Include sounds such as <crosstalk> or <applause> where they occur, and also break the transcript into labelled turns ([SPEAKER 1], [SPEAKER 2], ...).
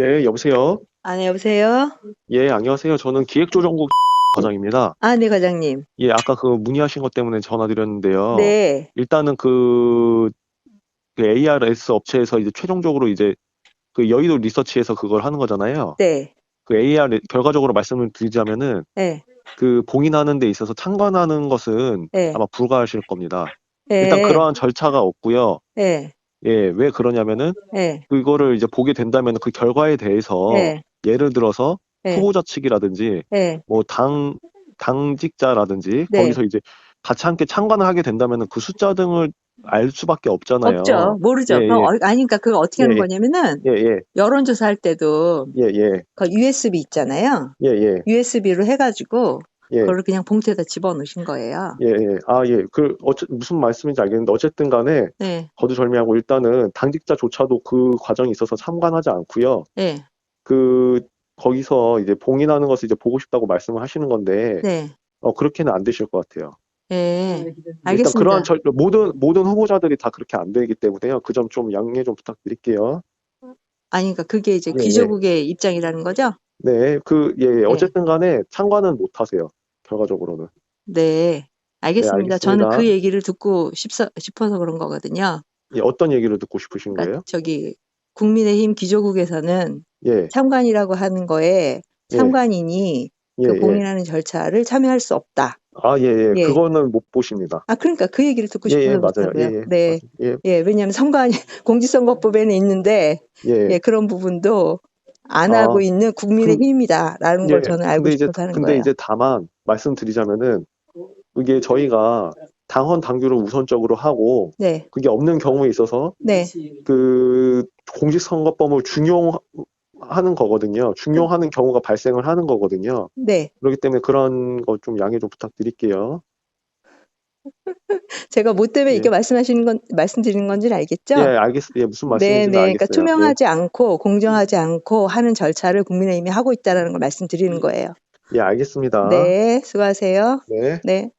[SPEAKER 1] 예, 여보세요?
[SPEAKER 2] 아, 네, 여보세요?
[SPEAKER 1] 예, 안녕하세요. 저는 기획조정국 <laughs> 과장입니다.
[SPEAKER 2] 아, 네, 과장님.
[SPEAKER 1] 예, 아까 그 문의하신 것 때문에 전화드렸는데요.
[SPEAKER 2] 네,
[SPEAKER 1] 일단은 그, 그 ARS 업체에서 이제 최종적으로 이제 그 여의도 리서치에서 그걸 하는 거잖아요.
[SPEAKER 2] 네,
[SPEAKER 1] 그 AR 결과적으로 말씀을 드리자면은
[SPEAKER 2] 네,
[SPEAKER 1] 그 봉인하는 데 있어서 참관하는 것은
[SPEAKER 2] 네.
[SPEAKER 1] 아마 불가하실 겁니다.
[SPEAKER 2] 네,
[SPEAKER 1] 일단 그러한 절차가 없고요.
[SPEAKER 2] 네,
[SPEAKER 1] 예, 왜 그러냐면은
[SPEAKER 2] 네,
[SPEAKER 1] 그거를 이제 보게 된다면 그 결과에 대해서
[SPEAKER 2] 네,
[SPEAKER 1] 예를 들어서
[SPEAKER 2] 네,
[SPEAKER 1] 후보자 측이라든지
[SPEAKER 2] 네,
[SPEAKER 1] 뭐당 당직자라든지
[SPEAKER 2] 네.
[SPEAKER 1] 거기서 이제 같이 함께 참관을 하게 된다면 그 숫자 등을 알 수밖에 없잖아요.
[SPEAKER 2] 없죠. 모르죠.
[SPEAKER 1] 예,
[SPEAKER 2] 그럼
[SPEAKER 1] 예.
[SPEAKER 2] 어, 아니, 그러니까 그거 어떻게 하는
[SPEAKER 1] 예, 예.
[SPEAKER 2] 거냐면은
[SPEAKER 1] 예, 예,
[SPEAKER 2] 여론조사 할 때도
[SPEAKER 1] 예, 예,
[SPEAKER 2] 그 USB 있잖아요.
[SPEAKER 1] 예, 예,
[SPEAKER 2] USB로 해가지고
[SPEAKER 1] 예,
[SPEAKER 2] 그걸 그냥 봉투에다 집어넣으신 거예요.
[SPEAKER 1] 예, 예. 아, 예. 그 어째 무슨 말씀인지 알겠는데 어쨌든 간에
[SPEAKER 2] 네,
[SPEAKER 1] 거두절미하고 일단은 당직자조차도 그 과정이 있어서 참관하지 않고요.
[SPEAKER 2] 네,
[SPEAKER 1] 그 거기서 이제 봉인하는 것을 이제 보고 싶다고 말씀을 하시는 건데
[SPEAKER 2] 네,
[SPEAKER 1] 어 그렇게는 안 되실 것 같아요.
[SPEAKER 2] 네.
[SPEAKER 1] 일단
[SPEAKER 2] 알겠습니다.
[SPEAKER 1] 그러한 절, 모든 모든 후보자들이 다 그렇게 안 되기 때문에요. 그 점 좀 양해 좀 부탁드릴게요.
[SPEAKER 2] 아니, 그러니까 그게 이제
[SPEAKER 1] 예, 예.
[SPEAKER 2] 귀족국의 입장이라는 거죠?
[SPEAKER 1] 네, 그, 예, 예. 어쨌든 간에 참관은 못 하세요. 결과적으로는.
[SPEAKER 2] 네, 알겠습니다.
[SPEAKER 1] 알겠습니다.
[SPEAKER 2] 저는 그 얘기를 듣고 싶서, 싶어서 그런 거거든요.
[SPEAKER 1] 예, 어떤 얘기를 듣고 싶으신
[SPEAKER 2] 그러니까
[SPEAKER 1] 거예요?
[SPEAKER 2] 저기 국민의힘 기조국에서는
[SPEAKER 1] 예,
[SPEAKER 2] 참관이라고 하는 거에
[SPEAKER 1] 예.
[SPEAKER 2] 참관인이
[SPEAKER 1] 예,
[SPEAKER 2] 그
[SPEAKER 1] 예.
[SPEAKER 2] 봉인하는 절차를 참여할 수 없다.
[SPEAKER 1] 아, 예, 예.
[SPEAKER 2] 예.
[SPEAKER 1] 그거는 못 보십니다.
[SPEAKER 2] 아 그러니까 그 얘기를 듣고
[SPEAKER 1] 예,
[SPEAKER 2] 싶어서
[SPEAKER 1] 예, 맞아요. 예. 예.
[SPEAKER 2] 네,
[SPEAKER 1] 예,
[SPEAKER 2] 예, 왜냐하면 선관위 공직선거법에는 있는데
[SPEAKER 1] 예.
[SPEAKER 2] 예, 그런 부분도 안
[SPEAKER 1] 아,
[SPEAKER 2] 하고 있는 국민의힘이다라는
[SPEAKER 1] 예.
[SPEAKER 2] 걸 저는 알고
[SPEAKER 1] 근데
[SPEAKER 2] 싶어서 하는
[SPEAKER 1] 근데
[SPEAKER 2] 거예요.
[SPEAKER 1] 이제 다만 말씀드리자면은 이게 저희가 당헌 당규를 우선적으로 하고
[SPEAKER 2] 네,
[SPEAKER 1] 그게 없는 경우에 있어서
[SPEAKER 2] 네,
[SPEAKER 1] 그 공직선거법을 중용하는 거거든요. 중용하는 경우가 발생을 하는 거거든요.
[SPEAKER 2] 네.
[SPEAKER 1] 그렇기 때문에 그런 거 좀 양해 좀 부탁드릴게요. <laughs>
[SPEAKER 2] 제가 뭐 때문에
[SPEAKER 1] 예.
[SPEAKER 2] 이렇게 말씀하시는 건 말씀드리는 건지 알겠죠?
[SPEAKER 1] 예, 알겠, 예, 무슨
[SPEAKER 2] 네,
[SPEAKER 1] 말씀인지
[SPEAKER 2] 네.
[SPEAKER 1] 알겠어요.
[SPEAKER 2] 그러니까 투명하지 않고 공정하지 않고 하는 절차를 국민의힘이 하고 있다라는 걸 말씀드리는 거예요.
[SPEAKER 1] 예, 예, 알겠습니다.
[SPEAKER 2] 네, 수고하세요.
[SPEAKER 1] 네.
[SPEAKER 2] 네.